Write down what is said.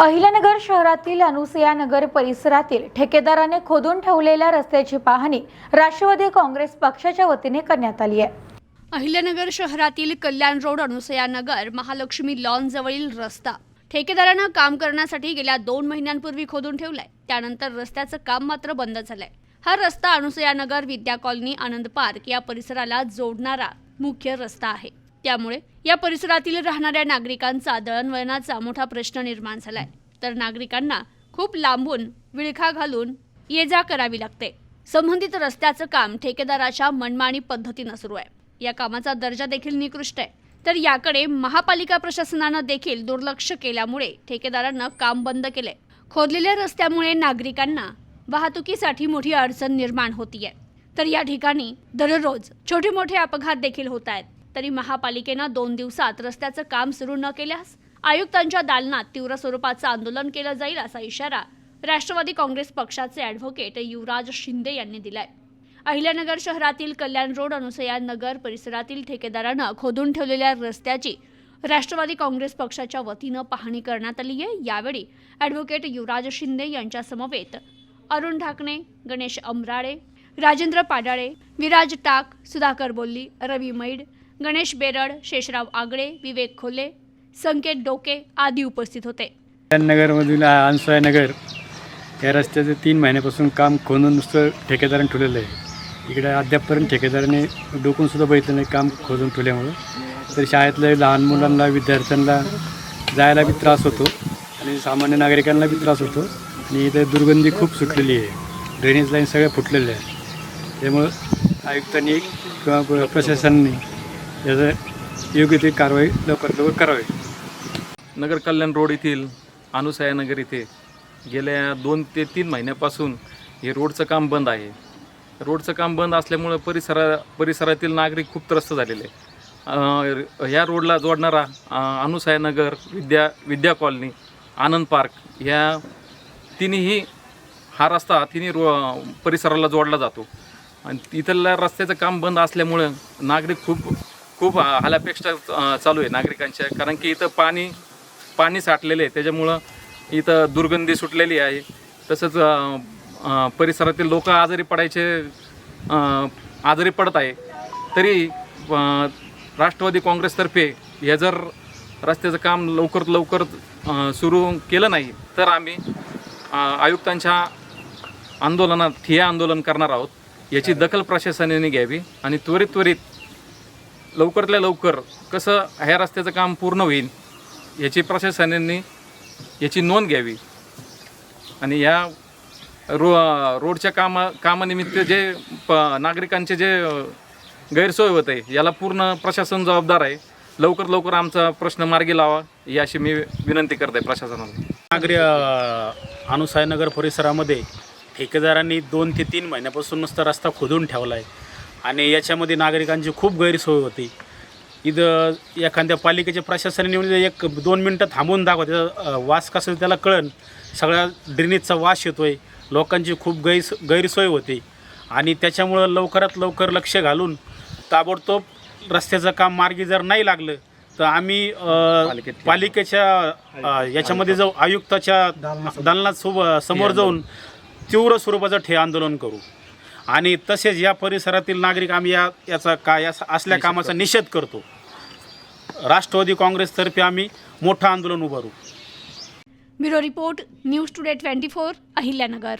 अहिल्यानगर शहरातील अनुसया नगर परिसरातील ठेकेदाराने खोदून ठेवलेल्या रस्त्याची पाहणी राष्ट्रवादी काँग्रेस पक्षाच्या वतीने करण्यात आली आहे. अहिल्यानगर शहरातील कल्याण रोड अनुसया नगर महालक्ष्मी लॉन जवळील रस्ता. ठेकेदारानं काम करण्यासाठी गेल्या दोन महिन्यांपूर्वी खोदून ठेवलाय. त्यानंतर रस्त्याचं काम मात्र बंद झालंय. हा रस्ता अनुसया नगर विद्या कॉलनी आनंद पार्क या परिसराला जोडणारा मुख्य रस्ता आहे. त्यामुळे या परिसरातील राहणाऱ्या नागरिकांचा दळणवळणाचा मोठा प्रश्न निर्माण झालाय. तर नागरिकांना खूप लांबून विळखा घालून ये जा करावी लागते. संबंधित रस्त्याचं काम ठेकेदाराच्या मनमानी पद्धतीनं सुरू आहे. या कामाचा दर्जा देखील निकृष्ट आहे. तर याकडे महापालिका प्रशासनानं देखील दुर्लक्ष केल्यामुळे ठेकेदारानं काम बंद केलंय. खोदलेल्या रस्त्यामुळे नागरिकांना वाहतुकीसाठी मोठी अडचण निर्माण होतीये. तर या ठिकाणी दररोज छोटे मोठे अपघात देखील होत आहेत. तरी महापालिकेनं दोन दिवसात रस्त्याचं काम सुरू न केल्यास आयुक्तांच्या दालनात तीव्र स्वरूपाचं आंदोलन केलं जाईल असा इशारा राष्ट्रवादी काँग्रेस पक्षाचे ॲडव्होकेट युवराज शिंदे यांनी दिलाय. अहिल्यानगर शहरातील कल्याण रोड अनुसया नगर परिसरातील ठेकेदारानं खोदून ठेवलेल्या रस्त्याची राष्ट्रवादी काँग्रेस पक्षाच्या वतीनं पाहणी करण्यात आली आहे. यावेळी ॲडव्होकेट युवराज शिंदे यांच्या समवेत अरुण ढाकणे गणेश अमराळे राजेंद्र पाडाळे विराज टाक सुधाकर बोल्ली रवी मैड गणेश बेरड शेषराव आगळे विवेक खोले संकेत डोके आदी उपस्थित होते. नगरमधील अनसोया नगर या रस्त्याचं तीन महिन्यापासून काम खोदून नुसतं ठेकेदाराने ठेवलेलं आहे. इकडे अद्यापपर्यंत ठेकेदाराने डोकूनसुद्धा बघितलं नाही काम खोदून ठेवल्यामुळं. तर शाळेतल्या लहान मुलांना विद्यार्थ्यांना जायला बी त्रास होतो आणि सामान्य नागरिकांना बी त्रास होतो. आणि इथे दुर्गंधी खूप सुटलेली आहे. ड्रेनेज लाईन सगळ्या फुटलेल्या आहे. त्यामुळं आयुक्तांनी किंवा प्रशासनाने याचं योग्य ती कारवाई लवकरात लवकर करावी. नगर कल्याण रोड येथील अनुसया नगर इथे गेल्या दोन ते तीन महिन्यापासून हे रोडचं काम बंद आहे. रोडचं काम बंद असल्यामुळं परिसरा परिसरातील नागरिक खूप त्रस्त झालेले आहे. ह्या रोडला जोडणारा अं, अनुसया नगर विद्या विद्या कॉलनी आनंद पार्क ह्या तिन्ही हा रस्ता तिन्ही रो परिसराला जोडला जातो. आणि इथल्या रस्त्याचं काम बंद असल्यामुळं नागरिक खूप खूप हालापेक्षा चालू आहे नागरिकांच्या. कारण की इथं पाणी पाणी साठलेले आहे. त्याच्यामुळं इथं दुर्गंधी सुटलेली आहे. तसंच परिसरातील लोक आजारी पडायचे आजारी पडत आहे. तरी राष्ट्रवादी काँग्रेसतर्फे हे जर रस्त्याचं काम लवकर लवकर सुरू केलं नाही तर आम्ही आयुक्तांच्या आंदोलनात ठिया आंदोलन करणार आहोत. याची दखल प्रशासनाने घ्यावी आणि त्वरित त्वरित लवकरातल्या लवकर कसं ह्या रस्त्याचं काम पूर्ण होईल याची प्रशासनाने याची नोंद घ्यावी. आणि या रो रोडच्या कामा कामानिमित्त जे प नागरिकांचे जे गैरसोय होत आहे याला पूर्ण प्रशासन जबाबदार आहे. लवकर लवकर आमचा प्रश्न मार्गी लावा ही अशी मी विनंती करत आहे प्रशासनाला. नागरी अनुसायनगर परिसरामध्ये ठेकेदारांनी दोन ते तीन महिन्यापासून नुसता रस्ता खोदून ठेवला आहे आणि याच्यामध्ये नागरिकांची खूप गैरसोय होती. इथं एखाद्या पालिकेच्या प्रशासनाने म्हणजे एक दोन मिनटं थांबून दाखवा. त्याचा वास कसं त्याला कळन. सगळ्या ड्रेनेजचा वास येतो आहे लोकांची खूप गैस गैरसोय होती. आणि त्याच्यामुळं लवकरात लवकर लक्ष घालून ताबडतोब रस्त्याचं काम मार्गी जर नाही लागलं तर आम्ही पालिकेच्या याच्यामध्ये जाऊ आयुक्ताच्या दालनात सोब समोर जाऊन तीव्र स्वरूपाचं ठे आंदोलन करू. आणि तसेच या परिसरातील नागरिक आम्ही या याचा का या असल्या कामाचा निषेध करतो. राष्ट्रवादी काँग्रेसतर्फे आम्ही मोठं आंदोलन उभारू. Bureau report news today twenty four Ahilyanagar.